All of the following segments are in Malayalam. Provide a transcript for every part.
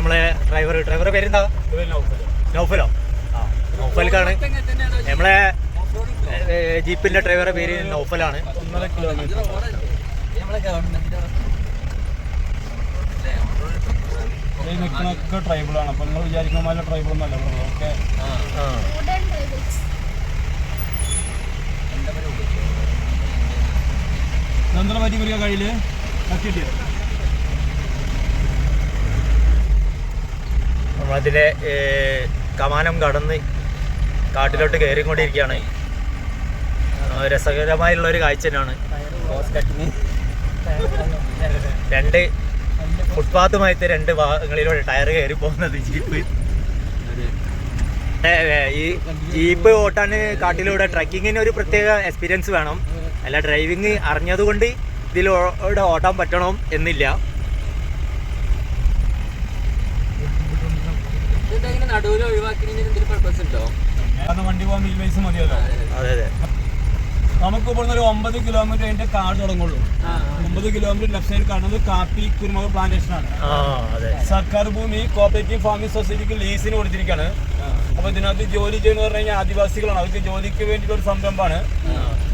നമ്മളെ ഡ്രൈവർ ഡ്രൈവറുടെ പേരെന്താ? നൗഫലോ. ആ നൗഫൽക്കാണ്. നമ്മളെ ജീപ്പിന്റെ ഡ്രൈവറുടെ പേര് നൗഫലാണ്. ഒന്നര കിലോമീറ്റർ ട്രൈബിളാണ്. അപ്പൊ നിങ്ങൾ വിചാരിക്കുന്ന പോലെ ബ്രോ. ഓക്കെ? ആ Wooden tribals. എന്താ പറ്റി കയ്യിൽ? കട്ടിട്ട് നമ്മളതിലെ കമാനം കടന്ന് കാട്ടിലോട്ട് കയറിക്കൊണ്ടിരിക്കുകയാണ്. രസകരമായുള്ള ഒരു കാഴ്ച തന്നെയാണ്. രണ്ട് ഫുട്പാത്തുമായിട്ട് രണ്ട് ഭാഗങ്ങളിലൂടെ ടയർ കയറി പോകുന്നത് ജീപ്പ്. ഈ ജീപ്പ് ഓട്ടാൻ കാട്ടിലൂടെ ട്രക്കിങ്ങിന് ഒരു പ്രത്യേക എക്സ്പീരിയൻസ് വേണം. അല്ല ഡ്രൈവിങ് അറിഞ്ഞതുകൊണ്ട് ഇതിലൂടെ ഓട്ടാൻ പറ്റണം എന്നില്ല. എന്തെങ്കിലും പർപ്പസ് ഉണ്ടോ? കാരണം വണ്ടി പോകാൻ മതിയല്ലോ. അതെ അതെ. നമുക്ക് ഇവിടുന്ന് ഒരു ഒമ്പത് കിലോമീറ്റർ അതിന്റെ കാട് തുടങ്ങുള്ളൂ. ഒമ്പത് കിലോമീറ്റർ ലെഫ്റ്റ് സൈഡ് കാണുന്നത് കാപ്പി കുരുമുളക് പ്ലാന്റേഷൻ ആണ്. ആ അതെ. സർക്കാർ ഭൂമി കോപ്പറേറ്റീവ് ഫാമിംഗ് സൊസൈറ്റിക്ക് ലീസിന് കൊടുത്തിരിക്കുകയാണ് അപ്പൊ ഇതിനകത്ത് ജോലി ചെയ്യുന്ന പറഞ്ഞു കഴിഞ്ഞാൽ ആദിവാസികളാണ്. അവർക്ക് ജോലിക്ക് വേണ്ടിയിട്ടൊരു ഒരു സംരംഭമാണ്.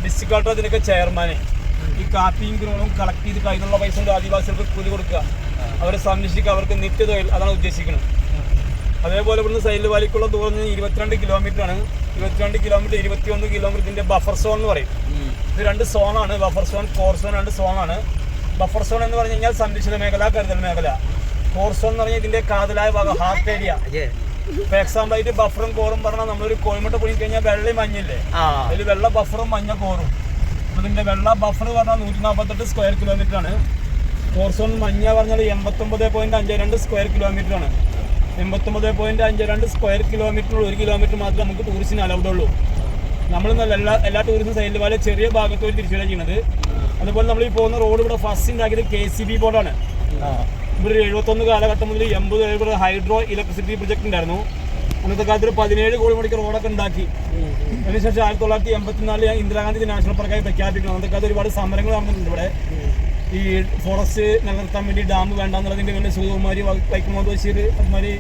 ഡിസ്ട്രിക്ട് കളക്ടർ അതിനൊക്കെ ചെയർമാന് ഈ കാപ്പിയും കുരുമുളകും കളക്ട് ചെയ്ത് കയ്യിലുള്ള പൈസ കൊണ്ട് ആദിവാസികൾക്ക് കൂലി കൊടുക്കുക. അവരെ സംരക്ഷിക്കുക അവർക്ക് നിത്യതൊഴിൽ അതാണ് ഉദ്ദേശിക്കുന്നത്. അതേപോലെ ഇവിടുന്ന് സൈഡിൽ വാലിക്കുള്ള ദൂരം ഇരുപത്തിരണ്ട് കിലോമീറ്റർ ആണ്. ഇരുപത്തിരണ്ട് കിലോമീറ്റർ ഇരുപത്തിയൊന്ന് കിലോമീറ്റർ ഇതിന്റെ ബഫർ സോൺ എന്ന് പറയും. ഇത് രണ്ട് സോണാണ് ബഫർ സോൺ കോർ സോൺ രണ്ട് സോണാണ് ബഫർ സോൺ എന്ന് പറഞ്ഞു കഴിഞ്ഞാൽ സംരക്ഷിത മേഖല കരുതൽ മേഖല. കോർ സോൺ എന്ന് പറഞ്ഞാൽ ഇതിന്റെ കാതലായ ഭാഗം ഹാർട്ട് ഏരിയ ഇപ്പൊ എക്സാമ്പിൾ ആയിട്ട് ബഫറും കോറും പറഞ്ഞാൽ നമ്മളൊരു കോഴിമുട്ട പൊടി കഴിഞ്ഞാൽ വെള്ള മഞ്ഞില്ലേ? അതിൽ വെള്ള ബഫറും മഞ്ഞ കോറും അപ്പൊ ഇതിന്റെ വെള്ള ബഫർ പറഞ്ഞാൽ നൂറ്റി നാൽപ്പത്തെട്ട് സ്ക്വയർ കിലോമീറ്റർ ആണ്. കോർ സോൺ മഞ്ഞ പറഞ്ഞാൽ എൺപത്തി ഒമ്പത് പോയിന്റ് അഞ്ച് രണ്ട് സ്ക്വയർ കിലോമീറ്റർ ആണ്. എൺപത്തൊമ്പത് പോയിന്റ് അഞ്ച് രണ്ട് സ്ക്വയർ കിലോമീറ്ററിനുള്ള ഒരു കിലോമീറ്റർ മാത്രമേ നമുക്ക് ടൂറിസ്റ്റിന് അലൗഡ് ഉള്ളൂ. നമ്മൾ എല്ലാ എല്ലാ ടൂറിസം സൈഡിൽ പോലെ ചെറിയ ഭാഗത്തോട് തിരിച്ചുവിടുക ചെയ്യുന്നത് അതുപോലെ നമ്മൾ ഈ പോകുന്ന റോഡ് ഇവിടെ ഫസ്റ്റ് ഉണ്ടാക്കിയത് കെ സി ബി ബോർഡാണ് ഇവിടെ ഒരു എഴുപത്തൊന്ന് കാലഘട്ടം മുതൽ എൺപത് വരെ ഇവിടെ ഹൈഡ്രോ ഇലക്ട്രിസിറ്റി പ്രൊജക്ട് ഉണ്ടായിരുന്നു. അന്നത്തെ കാലത്ത് ഒരു പതിനേഴ് കോടി മണിക്ക് റോഡൊക്കെ ഉണ്ടാക്കി. അതിനുശേഷം ആയിരത്തി തൊള്ളായിരത്തി എൺപത്തിനാലിൽ ഇന്ദിരാഗാന്ധി നാഷണൽ പാർക്കായി പ്രഖ്യാപിക്കണം അന്നത്തെ കാലത്ത് ഒരുപാട് സമരങ്ങൾ നടന്നിട്ടുണ്ട് ഇവിടെ. ഈ ഫോറസ്റ്റ് നിലനിർത്താൻ വേണ്ടി ഡാം വേണ്ടെന്നുള്ളതിന്റെ പിന്നെ സുകുമാരി വൈക്കം മുഹമ്മദ് ബഷീർ അതുമാതിരി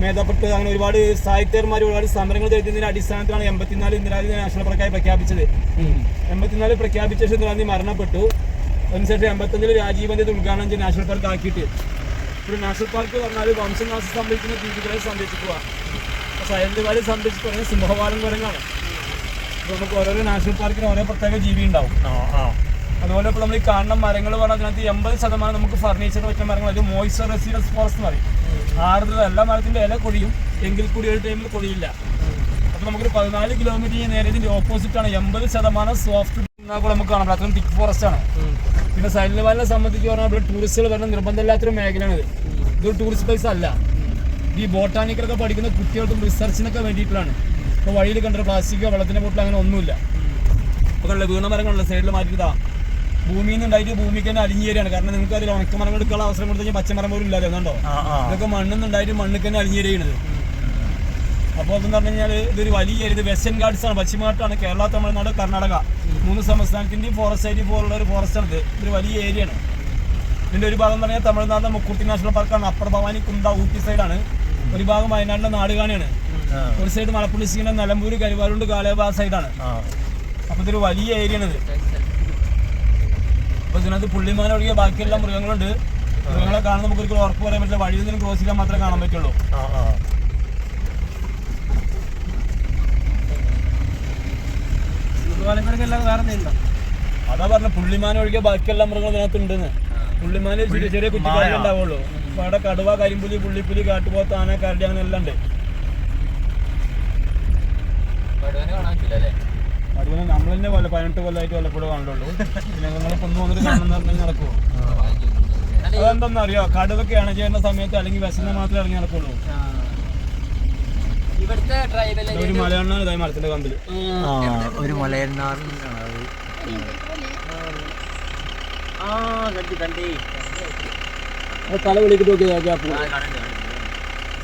മേധാപ്പെട്ട് അങ്ങനെ ഒരുപാട് സാഹിത്യന്മാർ ഒരുപാട് സമരങ്ങൾ ചെയ്തതിന്റെ അടിസ്ഥാനത്തിലാണ് എൺപത്തിനാല് ഇന്ദിരാഗാന്ധി നാഷണൽ പാർക്കായി പ്രഖ്യാപിച്ചത്. എൺപത്തിനാല് പ്രഖ്യാപിച്ച ശേഷം ഇന്ദിരാഗാന്ധി മരണപ്പെട്ടു. അതിനുശേഷം എൺപത്തഞ്ചിൽ രാജീവ് ഗാന്ധി ഇത് ഉദ്ഘാടനം ചെയ്ത് നാഷണൽ പാർക്ക് ആക്കിയിട്ട്. ഒരു നാഷണൽ പാർക്ക് പറഞ്ഞാൽ വംശനാശം സംഭവിക്കുന്ന ജീവികളെ സംരക്ഷിക്കുക. സൈലന്റ് വാലി സംരക്ഷിക്കുക പറഞ്ഞാൽ സിംഹവാലം കുരങ്ങാണ് നമുക്ക് ഓരോരോ നാഷണൽ പാർക്കിന് ഓരോ പ്രത്യേക ജീവി ഉണ്ടാവും. ആ. അതുപോലെ ഇപ്പോൾ നമ്മൾ ഈ കാണുന്ന മരങ്ങൾ പറഞ്ഞാൽ അതിനകത്ത് എൺപത് ശതമാനം നമുക്ക് ഫർണിച്ചർ പറ്റുന്ന മരങ്ങൾ ഒരു മോയ്സ്ചർ റെസിഡൻസ് ഫോറസ്റ്റ് എന്ന് പറയും. ആർദ്രത എല്ലാ മരത്തിന്റെ ഇല കൊഴിയും. എങ്കിൽ കൂടി ഒരു ടൈമിൽ കൊഴിയില്ല. അപ്പോൾ നമുക്കൊരു പതിനാല് കിലോമീറ്റർ നേരെ ഇതിന്റെ ഓപ്പോസിറ്റ് ആണ്. എൺപത് ശതമാനം സോഫ്റ്റ് കൂടെ നമുക്ക് കാണാം അത്രയും തിക്ക് ഫോറസ്റ്റ് ആണ്. പിന്നെ സൈലന്റ് സംബന്ധിച്ച് പറഞ്ഞാൽ ഇവിടെ ടൂറിസ്റ്റുകൾ വരുന്ന നിർബന്ധമില്ലാത്തൊരു മേഖലയാണ് ഇത്. ഇതൊരു ടൂറിസ്റ്റ് പ്ലേസ് അല്ല. ഈ ബോട്ടാനിക്കലൊക്കെ പഠിക്കുന്ന കുട്ടികൾക്കും റിസർച്ചിനൊക്കെ വേണ്ടിയിട്ടുള്ളതാണ്. ഇപ്പോൾ വഴിയിൽ കണ്ടൊരു പ്ലാസ്റ്റിക്കോ വെള്ളത്തിന്റെ ബോട്ടിൽ അങ്ങനെ ഒന്നുമില്ല. കണ്ടില്ലേ വീണ മരങ്ങളുള്ള സൈഡിൽ മാറ്റിയതാ ഭൂമിയിൽ നിന്ന് ഉണ്ടായിട്ട് ഭൂമിക്ക് തന്നെ അലിഞ്ഞു തരികയാണ് കാരണം നിങ്ങൾക്ക് അതിൽ ഉണക്ക മരങ്ങൾ എടുക്കാനുള്ള അവസരം കൊടുത്തു കഴിഞ്ഞാൽ പച്ചമരം പോലും ഇല്ലാതെ ആ ഇതൊക്കെ മണ്ണിൽ നിന്ന് ഉണ്ടായിട്ട് മണ്ണിൽ തന്നെ അലിഞ്ഞു തരികയാണ് അപ്പോൾ അതെന്ന് പറഞ്ഞു കഴിഞ്ഞാൽ ഇതൊരു വലിയ ഇത് വെസ്റ്റേൺ ഗാർഡ്സ് ആണ്. പശ്ചിമഘട്ടാണ് കേരള തമിഴ്നാട് കർണാടക മൂന്ന് സംസ്ഥാനത്തിന്റെയും ഫോറസ്റ്റ് ഏരിയ പോലുള്ള ഒരു ഫോറസ്റ്റ് ആണ് ഇത്. ഇതൊരു വലിയ ഏരിയ ആണ്. ഇതിന്റെ ഒരു ഭാഗം എന്ന് പറഞ്ഞാൽ തമിഴ്നാട് മുക്കുർത്തി നാഷണൽ പാർക്കാണ് അപ്പർ ഭവാനി കുന്ത ഊട്ടി സൈഡാണ് ഒരു ഭാഗം വയനാട്ടിലെ നാടുകാണിയാണ് ഒരു സൈഡ് മലപ്പുള്ളി സീന നിലമ്പൂർ കരുവാരുണ്ട് കാലേബ സൈഡാണ് അപ്പോൾ ഇതൊരു വലിയ ഏരിയ ആണ് ഇത്. അപ്പോൾ ഇതിനകത്ത് പുള്ളിമാൻ ഒഴികെ ബാക്കിയെല്ലാം മൃഗങ്ങളുണ്ട്. മൃഗങ്ങളെ കാണാൻ നമുക്ക് ഒരിക്കലും ഉറപ്പ് പറയാൻ പറ്റില്ല. വഴി നിന്ന് ക്രോസ് ചെയ്യാൻ മാത്രമേ കാണാൻ പറ്റുള്ളൂ. അതാ പറഞ്ഞ പുള്ളിമാൻ ഒഴികെ ബാക്കിയെല്ലാം മൃഗങ്ങൾ ഇതിനകത്ത് ഉണ്ടെന്ന് പുള്ളിമാന് ചെറിയ ചെറിയ കുട്ടികളുണ്ടാവുള്ളൂ ഉണ്ടാവുള്ളൂ അപ്പൊ അവിടെ കടുവ കരിമ്പുലി പുള്ളിപ്പുലി കാട്ടുപോത്ത് ആന കരടി അങ്ങനെ എല്ലാം ഉണ്ട്. അതുപോലെ നമ്മൾ തന്നെ കൊല്ല പതിനെട്ട് കൊല്ലമായിട്ട് വല്ലപ്പോഴും കാണുള്ളൂ പിന്നെ നിങ്ങൾ കൊന്നു വന്നിട്ട് കാണുന്ന പറഞ്ഞാൽ നടക്കുമോ അതെന്തെന്ന് അറിയോ കടുവൊക്കെ കടുവൊക്കെയാണ് ചെയ്യുന്ന സമയത്ത് അല്ലെങ്കിൽ വിശന്ന് മാത്രമേ ഇറങ്ങി നടക്കുള്ളൂ. ഒരു മലയണ്ണാണ് ഇതായി മരത്തിന്റെ കമ്പിൽ ഒരു മലയണ്ണാറിനാണ് അത്. ആ കണ്ടി കണ്ടി. തല വിളിക്കിട്ട് നോക്കിയത്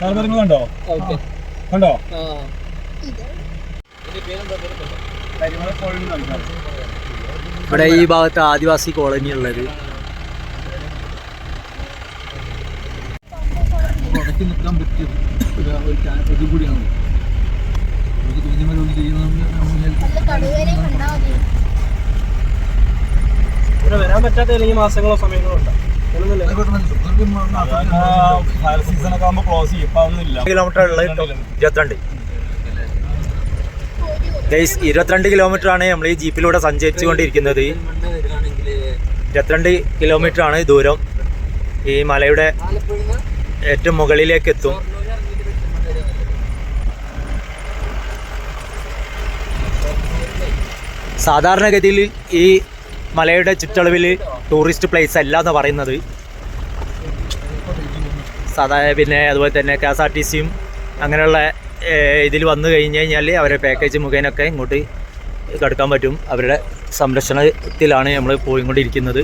തലമരങ്ങൾ കണ്ടോ? കണ്ടോ? ഇവിടെ ഈ ഭാഗത്ത് ആദിവാസി കോളനി ഉള്ളത്. നിൽക്കാൻ പറ്റിയ ഒരു കൂടിയാണ്. നമുക്ക് ചെയ്യുന്ന വരാൻ പറ്റാത്ത അല്ലെങ്കിൽ മാസങ്ങളോ സമയങ്ങളോ ഉണ്ടോ? ഫയർ സീസൺ ഒക്കെ ക്ലോസ് ചെയ്യും. ഇപ്പൊ അതൊന്നും കിലോമീറ്റർ ഉള്ളത് ഇരുപത്തിരണ്ട്. ഗൈസ് ഇരുപത്തിരണ്ട് കിലോമീറ്റർ ആണ് നമ്മൾ ഈ ജീപ്പിലൂടെ സഞ്ചരിച്ചു കൊണ്ടിരിക്കുന്നത് ഇരുപത്തിരണ്ട് കിലോമീറ്റർ ആണ് ദൂരം. ഈ മലയുടെ ഏറ്റവും മുകളിലേക്ക് എത്തും സാധാരണഗതിയിൽ ഈ മലയുടെ ചുറ്റളവിൽ ടൂറിസ്റ്റ് പ്ലേസ് അല്ല എന്ന് പറയുന്നത്. സാധാരണ പിന്നെ അതുപോലെ തന്നെ കെ എസ് ആർ ടി സിയും അങ്ങനെയുള്ള ഇതിൽ വന്നു കഴിഞ്ഞ് കഴിഞ്ഞാൽ അവരെ പാക്കേജ് മുഖേനൊക്കെ ഇങ്ങോട്ട് കടക്കാൻ പറ്റും. അവരുടെ സംരക്ഷണത്തിലാണ് നമ്മൾ പോയിക്കൊണ്ടിരിക്കുന്നത്.